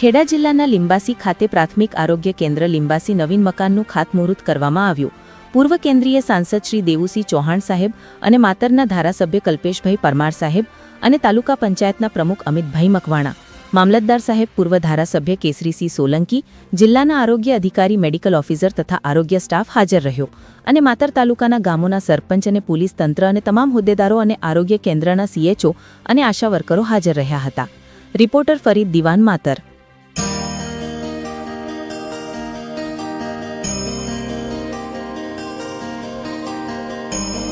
ખેડા જિલ્લાના લિંબાસી ખાતે પ્રાથમિક આરોગ્ય કેન્દ્ર લિંબાસી નવીન મકાનનું ખાતમુહૂર્ત કરવામાં આવ્યું. પૂર્વ કેન્દ્રીય સાંસદ શ્રી દેવુસિંહ ચૌહાણ સાહેબ અને માતરના ધારાસભ્ય કલ્પેશભાઈ પરમાર સાહેબ અને તાલુકા પંચાયતના પ્રમુખ અમિતભાઈ મકવાણા, મામલતદાર સાહેબ પૂર્વ ધારાસભ્ય કેસરીસિંહ સોલંકી, જિલ્લાના આરોગ્ય અધિકારી, મેડિકલ ઓફિસર તથા આરોગ્ય સ્ટાફ હાજર રહ્યો અને માતર તાલુકાના ગામોના સરપંચ અને પોલીસ તંત્ર અને તમામ હોદ્દેદારો અને આરોગ્ય કેન્દ્રના સીએચઓ અને આશા વર્કરો હાજર રહ્યા હતા. રિપોર્ટર ફરીદ દિવાન માતર. Bye.